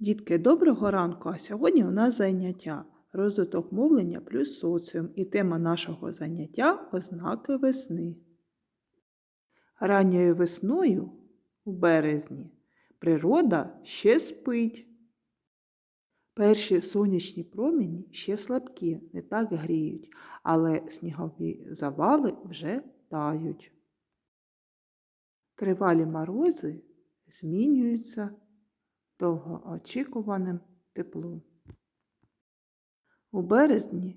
Дітки, доброго ранку! А сьогодні у нас заняття розвиток мовлення плюс соціум і тема нашого заняття ознаки весни. Ранньою весною у березні природа ще спить. Перші сонячні промені ще слабкі, не так гріють, але снігові завали вже тають. Тривалі морози змінюються довгоочікуваним теплом. У березні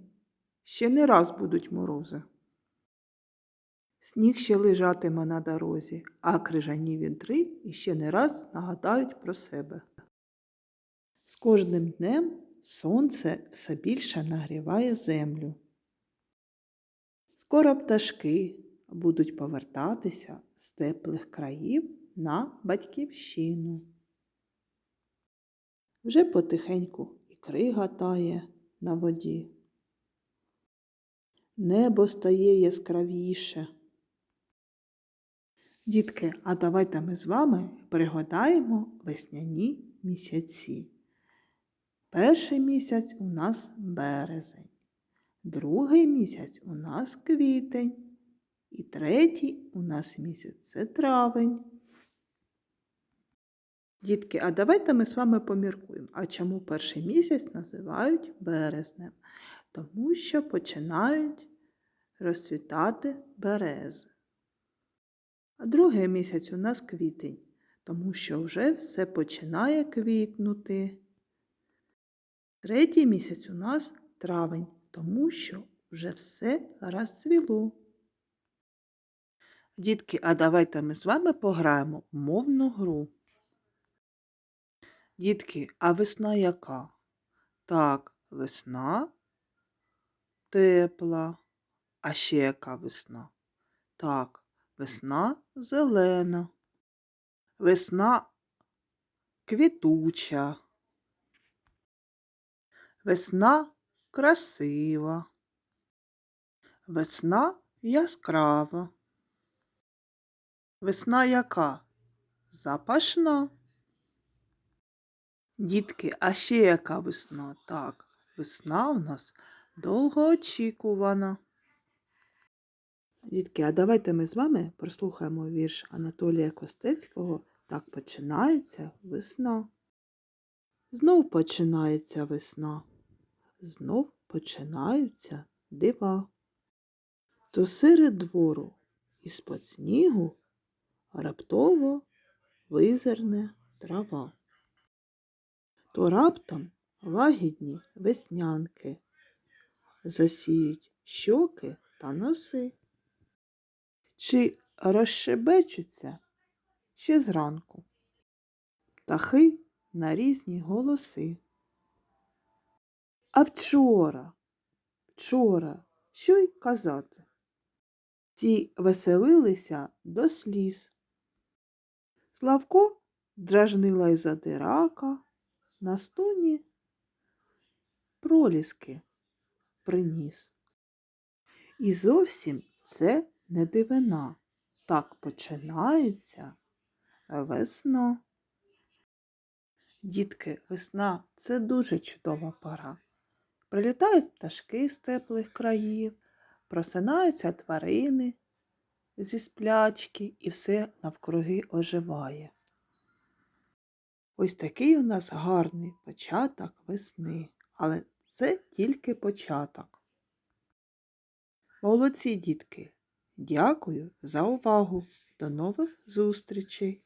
ще не раз будуть морози. Сніг ще лежатиме на дорозі, а крижані вітри іще не раз нагадають про себе. З кожним днем сонце все більше нагріває землю. Скоро пташки будуть повертатися з теплих країв на батьківщину. Вже потихеньку ікри гатає на воді. Небо стає яскравіше. Дітки, а давайте ми з вами пригадаємо весняні місяці. Перший місяць у нас березень, другий місяць у нас квітень, і третій у нас місяць це травень. Дітки, а давайте ми з вами поміркуємо, а чому перший місяць називають березнем? Тому що починають розцвітати берези. А другий місяць у нас квітень, тому що вже все починає квітнути. Третій місяць у нас травень, тому що вже все розцвіло. Дітки, а давайте ми з вами пограємо в мовну гру. Дітки, а весна яка? Так, весна тепла. А ще яка весна? Так, весна зелена. Весна квітуча. Весна красива. Весна яскрава. Весна яка? Запашна. Дітки, а ще яка весна? Так, весна у нас довгоочікувана. Дітки, а давайте ми з вами прослухаємо вірш Анатолія Костецького Так починається весна. Знов починається весна, знов починаються дива. То серед двору із-под снігу раптово визирне трава то раптом лагідні веснянки засіють щоки та носи. Чи розшебечуться ще зранку птахи на різні голоси. А вчора, вчора, що й казати? Ті веселилися до сліз. Славко дражнила й задирака, на стуні проліски приніс. І зовсім це не дивина. Так починається весна. Дітки, весна це дуже чудова пора. Прилітають пташки з теплих країв, просинаються тварини зі сплячки і все навкруги оживає. Ось такий у нас гарний початок весни, але це тільки початок. Молодці, дітки! Дякую за увагу! До нових зустрічей!